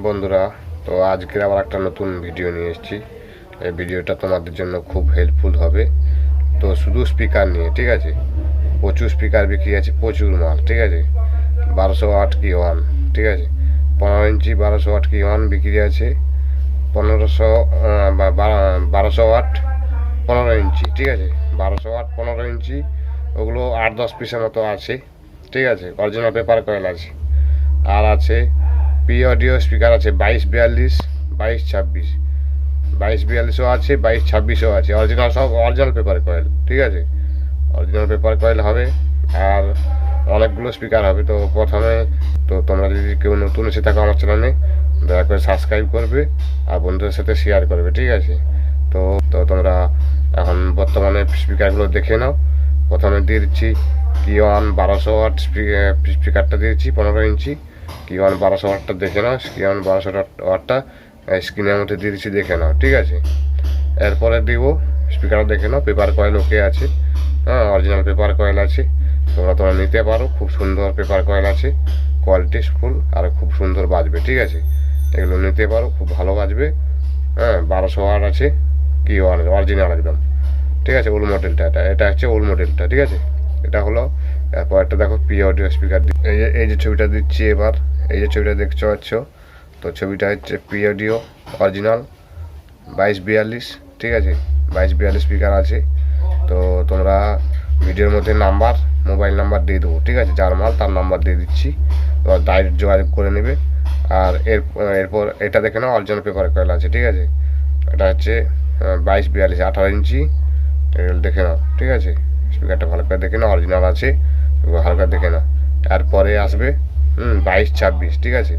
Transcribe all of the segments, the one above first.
বন্ধুরা, তো আজকে আবার একটা নতুন ভিডিও নিয়ে এসেছি। এই ভিডিওটা তোমাদের জন্য খুব হেল্পফুল হবে। তো শুধু স্পিকার নিয়ে, ঠিক আছে? প্রচুর স্পিকার বিক্রি আছে, প্রচুর মাল, ঠিক আছে? বারোশো আট কি ওয়ান ঠিক আছে? পনেরো ইঞ্চি বারোশো আট কি ওয়ান বিক্রি আছে। পনেরোশো বারোশো আট পনেরো ইঞ্চি, ঠিক আছে? বারোশো আট পনেরো ইঞ্চি, ওগুলো আট দশ পিসের মতো আছে, ঠিক আছে? অরিজিনাল পেপার কয়েল আছে। আর আছে পি অডিও স্পিকার আছে বাইশ বিয়াল্লিশ, বাইশ ছাব্বিশ। বাইশ বিয়াল্লিশও আছে, বাইশ ছাব্বিশও আছে। অরিজিনাল সব অরিজিনাল পেপার কয়েল ঠিক আছে? অরিজিনাল পেপার কয়েল হবে, আর অনেকগুলো স্পিকার হবে। তো প্রথমে তো তোমরা যদি কেউ নতুন এসে থাকো আমার চ্যানেলে দয়া করে সাবস্ক্রাইব করবে আর বন্ধুদের সাথে শেয়ার করবে, ঠিক আছে? তো তো তোমরা এখন বর্তমানে স্পিকারগুলো দেখে নাও। প্রথমে দিয়ে দিচ্ছি কি ওয়ান বারোশো ওয়াট স্পিকারটা দিয়েছি পনেরো ইঞ্চি। কি ওয়ান বারোশো ওয়াটটা দেখে নাও কি ওয়ান বারোশো ওয়াটটা স্ক্রিনের মধ্যে দিয়ে দিচ্ছি দেখে নাও, ঠিক আছে? এরপরে দিব স্পিকারটা দেখে নাও পেপার কয়েল ওকে আছে। হ্যাঁ অরিজিনাল পেপার কয়েল আছে। তোমরা তোমরা নিতে পারো, খুব সুন্দর পেপার কয়েল আছে। কোয়ালিটি ফুল আর খুব সুন্দর বাজবে, ঠিক আছে? এগুলো নিতে পারো, খুব ভালো বাজবে। হ্যাঁ বারোশো ওয়াট আছে। কি অরিজিনাল একদম। ঠিক আছে ওল মডেলটা এটা এটা হচ্ছে ওল মডেলটা ঠিক আছে? এটা হলো এরপর একটা দেখো পি অডিও স্পিকার এই যে এই যে ছবিটা দিচ্ছি এবার, এই যে ছবিটা দেখতে পাচ্ছ, তো ছবিটা হচ্ছে পি অডিও অরিজিনাল বাইশ বিয়াল্লিশ, ঠিক আছে? বাইশ বিয়াল্লিশ স্পিকার আছে। তো তোমরা ভিডিওর মধ্যে নাম্বার মোবাইল নাম্বার দিয়ে দেবো, ঠিক আছে? যার মাল তার নাম্বার দিয়ে দিচ্ছি। এবার ডাইরেক্ট যোগাযোগ করে নেবে। আর এর, এরপর এটা দেখে নাও অরিজিনাল পেপার কয়েল আছে, ঠিক আছে? এটা হচ্ছে বাইশ বিয়াল্লিশ, আঠারো ইঞ্চি। দেখে নাও, ঠিক আছে? স্পিকারটা ভালো করে দেখে নাও অরিজিনাল আছে। হালকা দেখে নাও। তারপরে আসবে, হুম, বাইশ ছাব্বিশ, ঠিক আছে?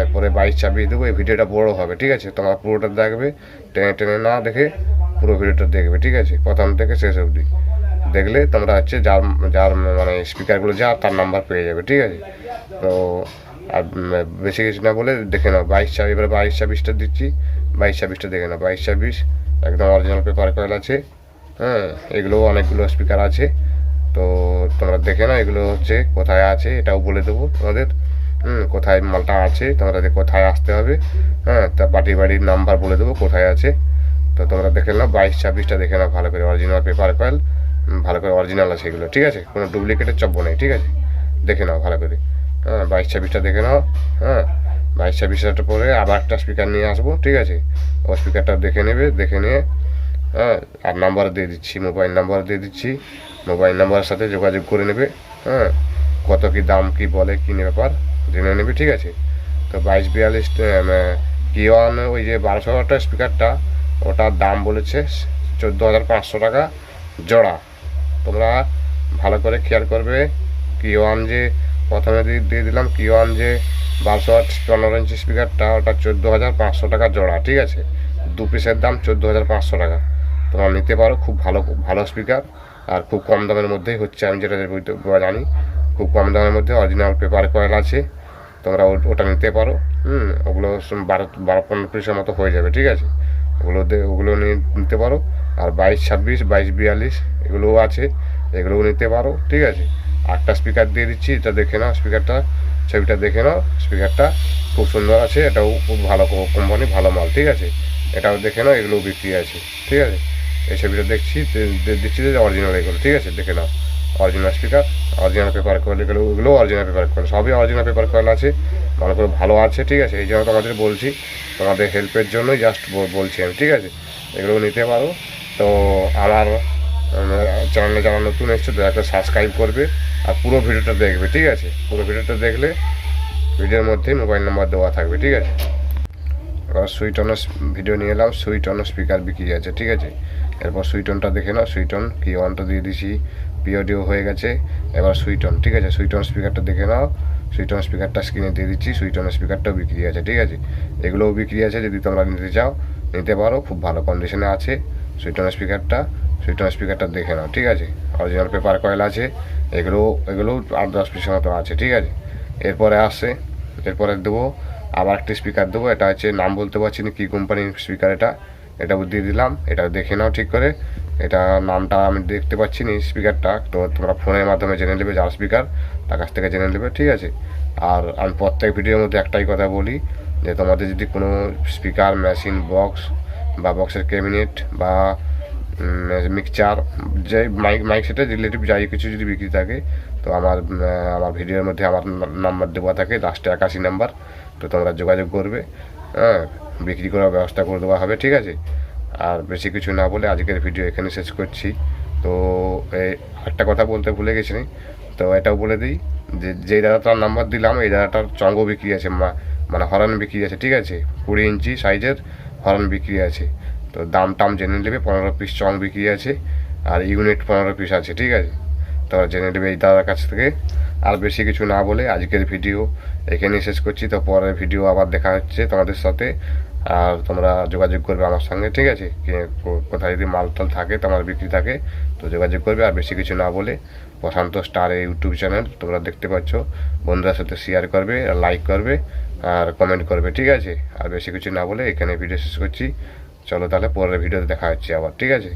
এরপরে বাইশ ছাব্বিশ দেবো এই ভিডিওটা বড় হবে, ঠিক আছে? তোমার পুরোটা দেখবে, টেনে টেনে না দেখে পুরো ভিডিওটা দেখবে, ঠিক আছে? প্রথম থেকে শেষ অবধি। দেখলে তোমরা হচ্ছে যার যার মানে স্পিকারগুলো যা, তার নাম্বার পেয়ে যাবে, ঠিক আছে? তো, আর বেশি কিছু না বলে দেখে নাও, বাইশ ছাব্বিশ, এবারে বাইশ ছাব্বিশটা দিচ্ছি, বাইশ ছাব্বিশটা দেখে নাও, বাইশ ছাব্বিশ, একদম অরিজিনাল পেপার কয়েল আছে হ্যাঁ এগুলো অনেকগুলো স্পিকার আছে। তো তোমরা দেখে নাও এগুলো হচ্ছে, কোথায় আছে, এটাও বলে দেবো তোমাদের। হুম, কোথায় মালটা আছে তোমরা কোথায় আসতে হবে। হ্যাঁ তা পার্টি বাড়ির নাম্বার বলে দেবো কোথায় আছে। তো তোমরা দেখে নাও, বাইশ, ছাব্বিশটা দেখে নাও ভালো করে অরিজিনাল পেপার কয়েল ভালো করে অরিজিনাল আছে এগুলো, ঠিক আছে? কোনো ডুপ্লিকেটের চব্য নেই, ঠিক আছে? দেখে নাও ভালো করে। হ্যাঁ বাইশ, ছাব্বিশটা দেখে নাও হ্যাঁ। বাইশ, ছাব্বিশটা পরে আবার একটা স্পিকার নিয়ে আসব, ঠিক আছে? ও স্পিকারটা দেখে নেবে, দেখে নিয়ে হ্যাঁ আর নাম্বার দিয়ে দিচ্ছি মোবাইল নাম্বার দিয়ে দিচ্ছি। মোবাইল নাম্বারের সাথে যোগাযোগ করে নেবে হ্যাঁ। কত কি দাম, কি বলে, কি ব্যাপার, জেনে নেবে, ঠিক আছে? তো বাইশ বিয়াল্লিশ কি ওয়ান ওই যে বারোশো ওয়াটের স্পিকারটা ওটার দাম বলেছে চোদ্দ হাজার পাঁচশো টাকা জোড়া। তোমরা ভালো করে খেয়াল করবে কি ওয়ান যে প্রথমে দিয়ে দিলাম কি ওয়ান যে বারোশো ওয়াট পনেরো ইঞ্চি স্পিকারটা ওটা চোদ্দ হাজার পাঁচশো টাকা জোড়া, ঠিক আছে? দু পিসের দাম চোদ্দ হাজার পাঁচশো টাকা। তোমরা নিতে পারো, খুব ভালো ভালো স্পিকার আর খুব কম দামের মধ্যেই হচ্ছে, আমি যেটা জানি খুব কম দামের মধ্যে অরিজিনাল পেপার কয়েল আছে, তোমরা ওটা নিতে পারো, হুম, ওগুলো বারো বারো, পনেরো পিসের মতো হয়ে যাবে, ঠিক আছে? ওগুলো ওগুলো নিতে পারো, আর বাইশ, ছাব্বিশ, বাইশ, বিয়াল্লিশ, এগুলোও আছে, এগুলোও নিতে পারো, ঠিক আছে? আটটা স্পিকার দিয়ে দিচ্ছি, এটা দেখে নাও স্পিকারটা ছবিটা দেখে নাও স্পিকারটা খুব সুন্দর আছে, এটাও খুব ভালো কোম্পানি ভালো মাল, ঠিক আছে? এটাও দেখে নাও, এগুলোও বিক্রি আছে, ঠিক আছে? এই ছবিটা দেখছি, দে- দে- যে অরিজিনাল এগুলো, ঠিক আছে? দেখে নাও। Original speaker original paper coil এগুলো এগুলো অরিজিনাল পেপার কয়েল সবই অরিজিনাল পেপার কয়েল আছে ভালো করে ভালো আছে, ঠিক আছে? এই জন্য তোমাদের বলছি, তোমাদের হেল্পের জন্যই জাস্ট বলছি আমি, ঠিক আছে? এগুলো নিতে পারো। তো আমার চ্যানেলে যারা নতুন এসছে, দয়া করে সাবস্ক্রাইব করবে আর পুরো ভিডিওটা দেখবে, ঠিক আছে? পুরো ভিডিওটা দেখলে ভিডিওর মধ্যেই মোবাইল নাম্বার দেওয়া থাকবে, ঠিক আছে? সুইট অন ভিডিও নিয়ে এলাম সুইট অন স্পিকার বিক্রি আছে, ঠিক আছে? এরপর সুইটনটা দেখে নাও সুইটন কি অনটা দিয়ে দিছি পিওডিও হয়ে গেছে, এবার সুইটন ঠিক আছে? সুইটন স্পিকারটা দেখে নাও সুইটন স্পিকারটা স্ক্রিনে দিয়ে দিচ্ছি সুইটন স্পিকারটাও বিক্রি আছে ঠিক আছে? এগুলোও বিক্রি আছে যদি তোমরা নিতে চাও, নিতে পারো, খুব ভালো কন্ডিশনে আছে, সুইট অন স্পিকারটা সুইটন স্পিকারটা দেখে নাও, ঠিক আছে? অরিজিনাল পেপার কয়েল আছে, এগুলো এগুলোও আট দশ পিসের মতো আছে, ঠিক আছে? এরপরে আসছে, এরপরে দেবো, আবার একটি স্পিকার দেবো, এটা হচ্ছে, নাম বলতে পারছি না কী কোম্পানির স্পিকার এটা এটা দিয়ে দিলাম, এটা দেখে নাও ঠিক করে। এটা নামটা আমি দেখতে পাচ্ছি না স্পিকারটা তো তোমরা ফোনের মাধ্যমে জেনে নেবে যার স্পিকার তার কাছ থেকে জেনে নেবে, ঠিক আছে? আর আমি প্রত্যেক ভিডিওর মধ্যে একটাই কথা বলি, যে তোমাদের যদি কোনো স্পিকার মেশিন বক্স বা বক্সের ক্যাবিনেট বা মিক্সচার যে মাইক মাইক সেটের রিলেটিভ যাই কিছু যদি বিক্রি থাকে, তো আমার আমার ভিডিওর মধ্যে আমার নাম্বার দেওয়া থাকে লাস্টে একাশি নাম্বার তো তোমরা যোগাযোগ করবে হ্যাঁ? বিক্রি করার ব্যবস্থা করে দেওয়া হবে, ঠিক আছে? আর বেশি কিছু না বলে আজকের ভিডিও এখানে শেষ করছি। তো একটা কথা বলতে ভুলে গেছি তো এটাও বলে দিই যে যেই দাদাটার নাম্বার দিলাম, এই দাদাটার চঙ্গ বিক্রি আছে, মা- মানে হরান বিক্রি আছে, ঠিক আছে? কুড়ি ইঞ্চি সাইজের হরান বিক্রি আছে। তো দাম টাম জেনে নেবে, পনেরো পিস চং বিক্রি আছে, আর ইউনিট পনেরো পিস আছে, ঠিক আছে? তোমরা জেনে নেবে এই দাদার কাছ থেকে। আর বেশি কিছু না বলে আজকের ভিডিও এখানেই শেষ করছি। তো পরের ভিডিও আবার দেখা হচ্ছে তোমাদের সাথে। আর তোমরা যোগাযোগ করবে আমার সঙ্গে, ঠিক আছে? কোথায় যদি মাল টাল থাকে, তোমার বিক্রি থাকে, তো যোগাযোগ করবে। আর বেশি কিছু না বলে প্রশান্ত স্টার এই ইউটিউব চ্যানেল তোমরা দেখতে পাচ্ছ। বন্ধুদের সাথে শেয়ার করবে লাইক করবে, আর কমেন্ট করবে, ঠিক আছে? আর বেশি কিছু না বলে এখানে ভিডিও শেষ করছি। চলো তাহলে পরের ভিডিওতে দেখা হচ্ছে আবার, ঠিক আছে?